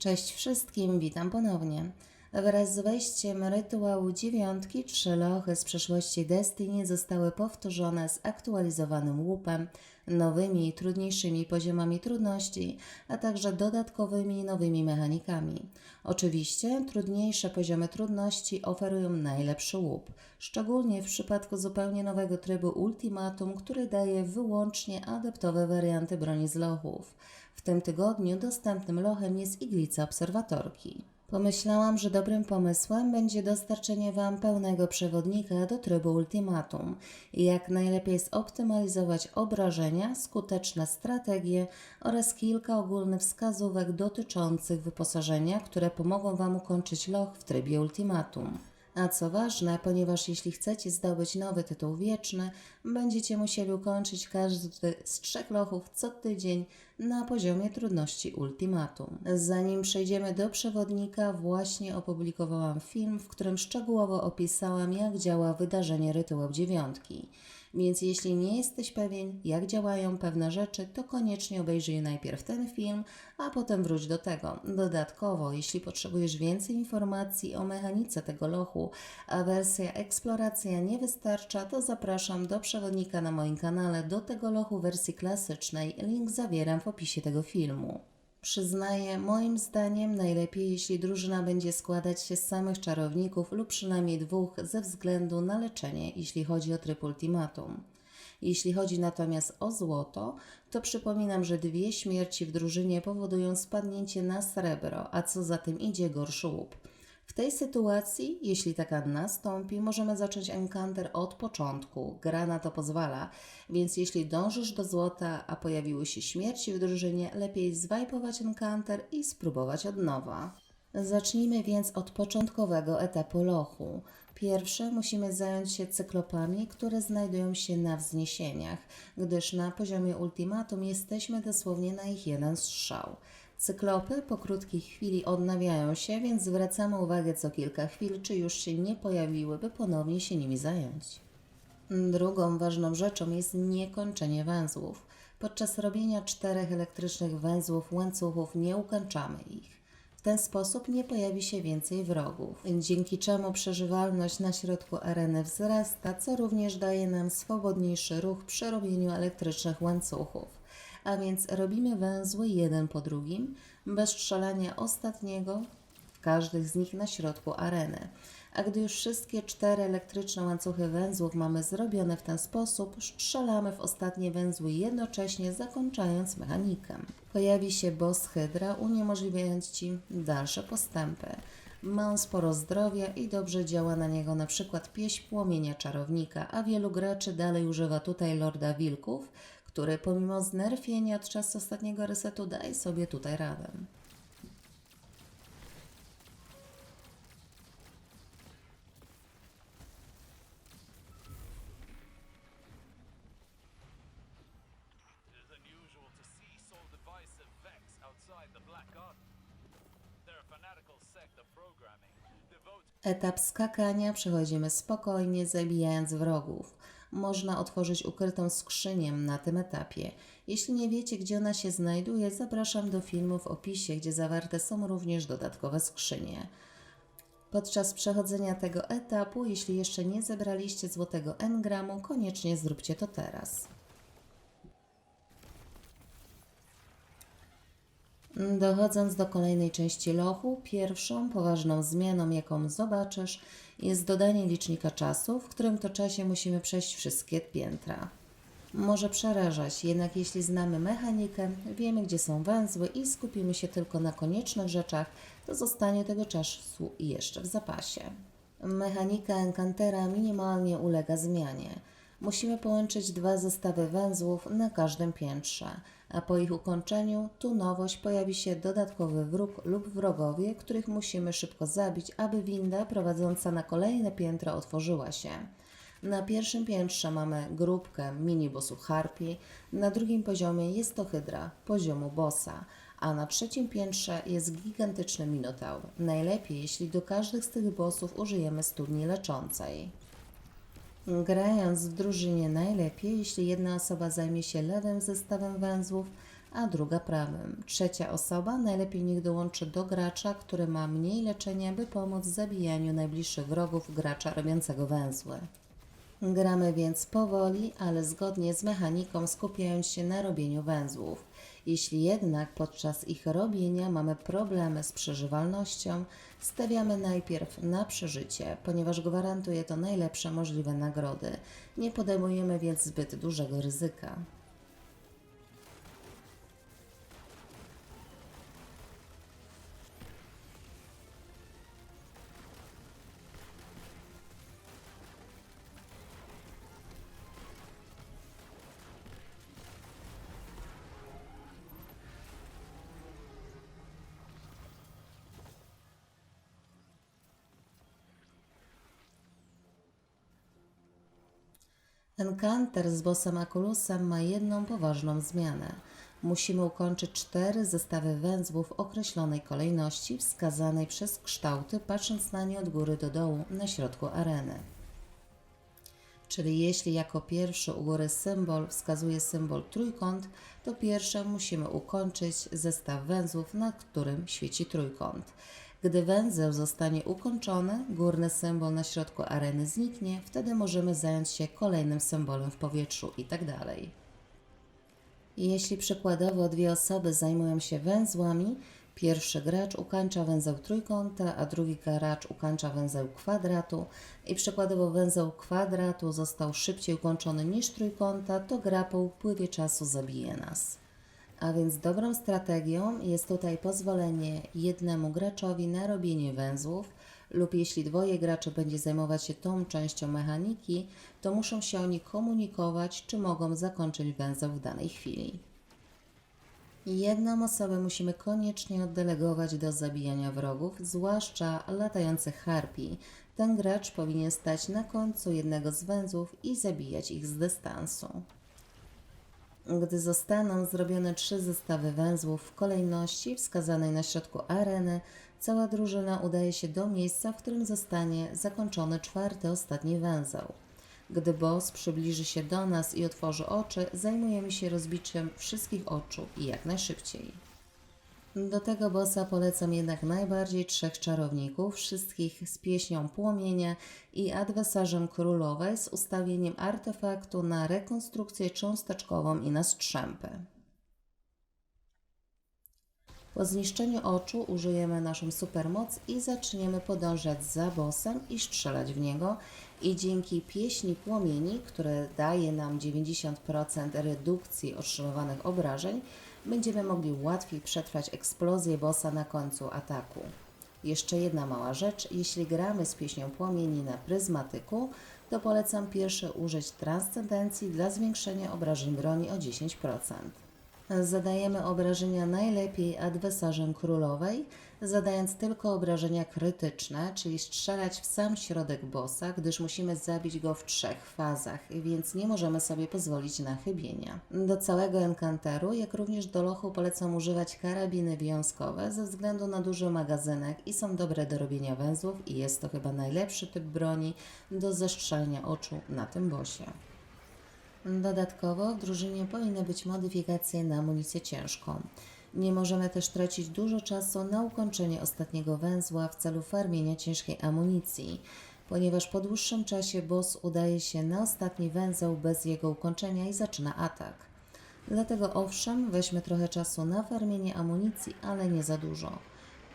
Cześć wszystkim, witam ponownie. Wraz z wejściem rytuału dziewiątki, trzy lochy z przeszłości Destiny zostały powtórzone z aktualizowanym łupem, nowymi trudniejszymi poziomami trudności, a także dodatkowymi nowymi mechanikami. Oczywiście trudniejsze poziomy trudności oferują najlepszy łup, szczególnie w przypadku zupełnie nowego trybu Ultimatum, który daje wyłącznie adeptowe warianty broni z lochów. W tym tygodniu dostępnym lochem jest iglica obserwatorki. Pomyślałam, że dobrym pomysłem będzie dostarczenie Wam pełnego przewodnika do trybu ultimatum i jak najlepiej zoptymalizować obrażenia, skuteczne strategie oraz kilka ogólnych wskazówek dotyczących wyposażenia, które pomogą Wam ukończyć loch w trybie ultimatum. A co ważne, ponieważ jeśli chcecie zdobyć nowy tytuł wieczny, będziecie musieli ukończyć każdy z trzech lochów co tydzień na poziomie trudności ultimatum. Zanim przejdziemy do przewodnika, właśnie opublikowałam film, w którym szczegółowo opisałam, jak działa wydarzenie rytuał dziewiątki. Więc jeśli nie jesteś pewien, jak działają pewne rzeczy, to koniecznie obejrzyj najpierw ten film, a potem wróć do tego. Dodatkowo, jeśli potrzebujesz więcej informacji o mechanice tego lochu, a wersja eksploracja nie wystarcza, to zapraszam do przewodnika na moim kanale do tego lochu wersji klasycznej. Link zawieram w opisie tego filmu. Przyznaję, moim zdaniem najlepiej, jeśli drużyna będzie składać się z samych czarowników lub przynajmniej dwóch ze względu na leczenie, jeśli chodzi o tryb ultimatum. Jeśli chodzi natomiast o złoto, to przypominam, że dwie śmierci w drużynie powodują spadnięcie na srebro, a co za tym idzie gorszy łup. W tej sytuacji, jeśli taka nastąpi, możemy zacząć encounter od początku. Gra na to pozwala, więc jeśli dążysz do złota, a pojawiły się śmierci w drużynie, lepiej zwajpować encounter i spróbować od nowa. Zacznijmy więc od początkowego etapu lochu. Pierwsze musimy zająć się cyklopami, które znajdują się na wzniesieniach, gdyż na poziomie ultimatum jesteśmy dosłownie na ich jeden strzał. Cyklopy po krótkiej chwili odnawiają się, więc zwracamy uwagę co kilka chwil, czy już się nie pojawiły, by ponownie się nimi zająć. Drugą ważną rzeczą jest niekończenie węzłów. Podczas robienia czterech elektrycznych węzłów łańcuchów nie ukończamy ich. W ten sposób nie pojawi się więcej wrogów, dzięki czemu przeżywalność na środku areny wzrasta, co również daje nam swobodniejszy ruch przy robieniu elektrycznych łańcuchów. A więc robimy węzły jeden po drugim, bez strzelania ostatniego w każdych z nich na środku areny. A gdy już wszystkie cztery elektryczne łańcuchy węzłów mamy zrobione w ten sposób, strzelamy w ostatnie węzły jednocześnie, zakończając mechanikę. Pojawi się boss Hydra, uniemożliwiając Ci dalsze postępy. Ma on sporo zdrowia i dobrze działa na niego na przykład pieśń płomienia czarownika, a wielu graczy dalej używa tutaj Lorda Wilków, który pomimo znerfienia od czasu ostatniego resetu daje sobie tutaj radę. Etap skakania przechodzimy spokojnie, zabijając wrogów. Można otworzyć ukrytą skrzynię na tym etapie. Jeśli nie wiecie, gdzie ona się znajduje, zapraszam do filmu w opisie, gdzie zawarte są również dodatkowe skrzynie. Podczas przechodzenia tego etapu, jeśli jeszcze nie zebraliście złotego engramu, koniecznie zróbcie to teraz. Dochodząc do kolejnej części lochu, pierwszą poważną zmianą, jaką zobaczysz, jest dodanie licznika czasu, w którym to czasie musimy przejść wszystkie piętra. Może przerażać, jednak jeśli znamy mechanikę, wiemy gdzie są węzły i skupimy się tylko na koniecznych rzeczach, to zostanie tego czasu jeszcze w zapasie. Mechanika Encantera minimalnie ulega zmianie. Musimy połączyć dwa zestawy węzłów na każdym piętrze, a po ich ukończeniu tu nowość pojawi się dodatkowy wróg lub wrogowie, których musimy szybko zabić, aby winda prowadząca na kolejne piętro otworzyła się. Na pierwszym piętrze mamy grupkę minibossów harpii, na drugim poziomie jest to hydra poziomu bossa, a na trzecim piętrze jest gigantyczny minotaur. Najlepiej, jeśli do każdych z tych bossów użyjemy studni leczącej. Grając w drużynie najlepiej, jeśli jedna osoba zajmie się lewym zestawem węzłów, a druga prawym. Trzecia osoba najlepiej niech dołączy do gracza, który ma mniej leczenia, by pomóc w zabijaniu najbliższych wrogów gracza robiącego węzły. Gramy więc powoli, ale zgodnie z mechaniką, skupiając się na robieniu węzłów. Jeśli jednak podczas ich robienia mamy problemy z przeżywalnością, stawiamy najpierw na przeżycie, ponieważ gwarantuje to najlepsze możliwe nagrody. Nie podejmujemy więc zbyt dużego ryzyka. Encounter z bossem Akulusem ma jedną poważną zmianę. Musimy ukończyć cztery zestawy węzłów określonej kolejności, wskazanej przez kształty, patrząc na nie od góry do dołu na środku areny. Czyli jeśli jako pierwszy u góry symbol wskazuje symbol trójkąt, to pierwsze musimy ukończyć zestaw węzłów, na którym świeci trójkąt. Gdy węzeł zostanie ukończony, górny symbol na środku areny zniknie, wtedy możemy zająć się kolejnym symbolem w powietrzu itd. Jeśli przykładowo dwie osoby zajmują się węzłami, pierwszy gracz ukańcza węzeł trójkąta, a drugi gracz ukańcza węzeł kwadratu i przykładowo węzeł kwadratu został szybciej ukończony niż trójkąta, to gra po upływie czasu zabije nas. A więc dobrą strategią jest tutaj pozwolenie jednemu graczowi na robienie węzłów, lub jeśli dwoje graczy będzie zajmować się tą częścią mechaniki, to muszą się oni komunikować, czy mogą zakończyć węzeł w danej chwili. Jedną osobę musimy koniecznie oddelegować do zabijania wrogów, zwłaszcza latających harpii. Ten gracz powinien stać na końcu jednego z węzłów i zabijać ich z dystansu. Gdy zostaną zrobione trzy zestawy węzłów w kolejności wskazanej na środku areny, cała drużyna udaje się do miejsca, w którym zostanie zakończony czwarty, ostatni węzeł. Gdy boss przybliży się do nas i otworzy oczy, zajmujemy się rozbiciem wszystkich oczu i jak najszybciej. Do tego bossa polecam jednak najbardziej trzech czarowników, wszystkich z pieśnią płomienia i adwersarzem królowej z ustawieniem artefaktu na rekonstrukcję cząsteczkową i na strzępy. Po zniszczeniu oczu użyjemy naszą supermoc i zaczniemy podążać za bossem i strzelać w niego i dzięki pieśni płomieni, które daje nam 90% redukcji otrzymywanych obrażeń, będziemy mogli łatwiej przetrwać eksplozję bossa na końcu ataku. Jeszcze jedna mała rzecz, jeśli gramy z pieśnią płomieni na pryzmatyku, to polecam pierwsze użyć transcendencji dla zwiększenia obrażeń broni o 10%. Zadajemy obrażenia najlepiej adwersarzem królowej, zadając tylko obrażenia krytyczne, czyli strzelać w sam środek bossa, gdyż musimy zabić go w trzech fazach, więc nie możemy sobie pozwolić na chybienia. Do całego enkanteru, jak również do lochu polecam używać karabiny wiązkowe ze względu na duży magazynek i są dobre do robienia węzłów i jest to chyba najlepszy typ broni do zestrzelenia oczu na tym bossie. Dodatkowo w drużynie powinny być modyfikacje na amunicję ciężką. Nie możemy też tracić dużo czasu na ukończenie ostatniego węzła w celu farmienia ciężkiej amunicji, ponieważ po dłuższym czasie boss udaje się na ostatni węzeł bez jego ukończenia i zaczyna atak. Dlatego owszem, weźmy trochę czasu na farmienie amunicji, ale nie za dużo.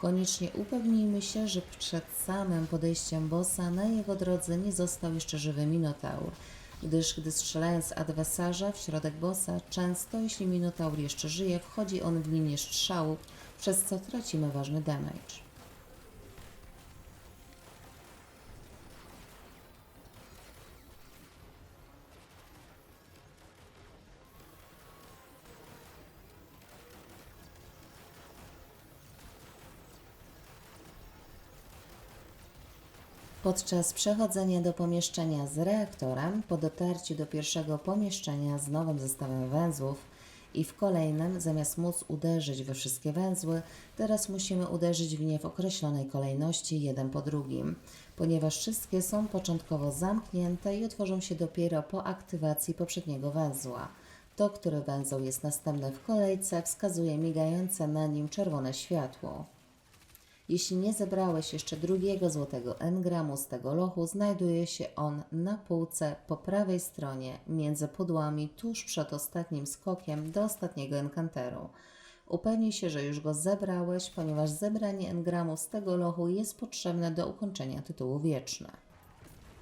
Koniecznie upewnijmy się, że przed samym podejściem bossa na jego drodze nie został jeszcze żywy minotaur, gdyż gdy strzelając z adwersarza w środek bossa, często jeśli minotaur jeszcze żyje, wchodzi on w linię strzału, przez co tracimy ważny damage. Podczas przechodzenia do pomieszczenia z reaktorem, po dotarciu do pierwszego pomieszczenia z nowym zestawem węzłów i w kolejnym, zamiast móc uderzyć we wszystkie węzły, teraz musimy uderzyć w nie w określonej kolejności, jeden po drugim, ponieważ wszystkie są początkowo zamknięte i otworzą się dopiero po aktywacji poprzedniego węzła. To, który węzeł jest następny w kolejce, wskazuje migające na nim czerwone światło. Jeśli nie zebrałeś jeszcze drugiego złotego engramu z tego lochu, znajduje się on na półce po prawej stronie, między pudłami, tuż przed ostatnim skokiem do ostatniego enkanteru. Upewnij się, że już go zebrałeś, ponieważ zebranie engramu z tego lochu jest potrzebne do ukończenia tytułu wieczne.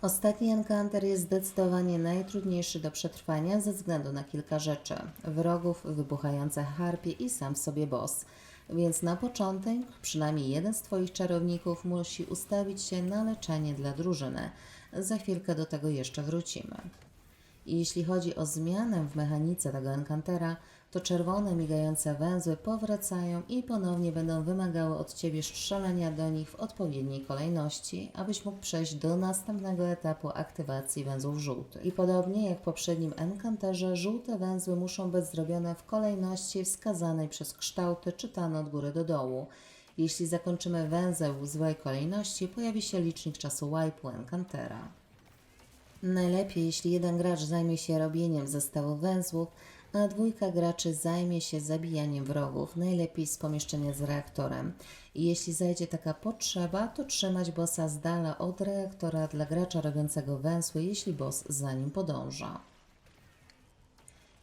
Ostatni encounter jest zdecydowanie najtrudniejszy do przetrwania ze względu na kilka rzeczy: wrogów, wybuchające harpie i sam w sobie boss. Więc na początek przynajmniej jeden z Twoich czarowników musi ustawić się na leczenie dla drużyny. Za chwilkę do tego jeszcze wrócimy. I jeśli chodzi o zmianę w mechanice tego encountera, to czerwone migające węzły powracają i ponownie będą wymagały od Ciebie strzelania do nich w odpowiedniej kolejności, abyś mógł przejść do następnego etapu aktywacji węzłów żółtych. I podobnie jak w poprzednim encounterze, żółte węzły muszą być zrobione w kolejności wskazanej przez kształty czytane od góry do dołu. Jeśli zakończymy węzeł w złej kolejności, pojawi się licznik czasu wipe'u encountera. Najlepiej, jeśli jeden gracz zajmie się robieniem zestawu węzłów, a dwójka graczy zajmie się zabijaniem wrogów, najlepiej z pomieszczenia z reaktorem. I jeśli zajdzie taka potrzeba, to trzymać bossa z dala od reaktora dla gracza robiącego węzły, jeśli boss za nim podąża.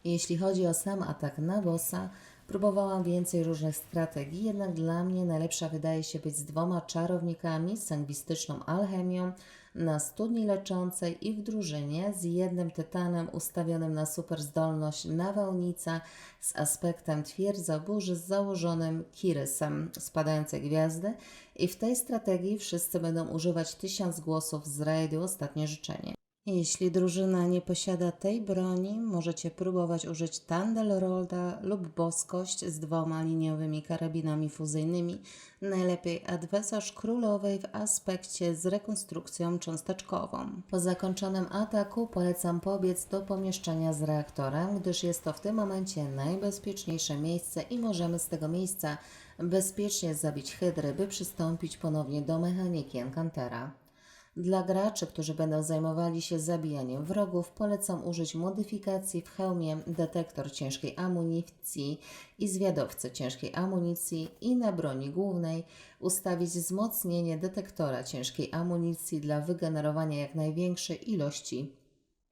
Jeśli chodzi o sam atak na bossa, próbowałam więcej różnych strategii, jednak dla mnie najlepsza wydaje się być z dwoma czarownikami, sangwistyczną alchemią, na studni leczącej i w drużynie z jednym tytanem ustawionym na super zdolność nawałnica z aspektem twierdza burzy z założonym kirysem spadającej gwiazdy i w tej strategii wszyscy będą używać tysiąc głosów z rajdu Ostatnie Życzenie. Jeśli drużyna nie posiada tej broni, możecie próbować użyć Tandelrolda lub Boskość z dwoma liniowymi karabinami fuzyjnymi, najlepiej adwersarz królowej w aspekcie z rekonstrukcją cząsteczkową. Po zakończonym ataku polecam pobiec do pomieszczenia z reaktorem, gdyż jest to w tym momencie najbezpieczniejsze miejsce i możemy z tego miejsca bezpiecznie zabić hydry, by przystąpić ponownie do mechaniki Encantera. Dla graczy, którzy będą zajmowali się zabijaniem wrogów, polecam użyć modyfikacji w hełmie detektor ciężkiej amunicji i zwiadowcy ciężkiej amunicji i na broni głównej ustawić wzmocnienie detektora ciężkiej amunicji dla wygenerowania jak największej ilości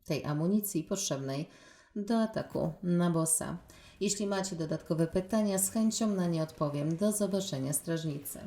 tej amunicji potrzebnej do ataku na bossa. Jeśli macie dodatkowe pytania, z chęcią na nie odpowiem. Do zobaczenia, strażnicy.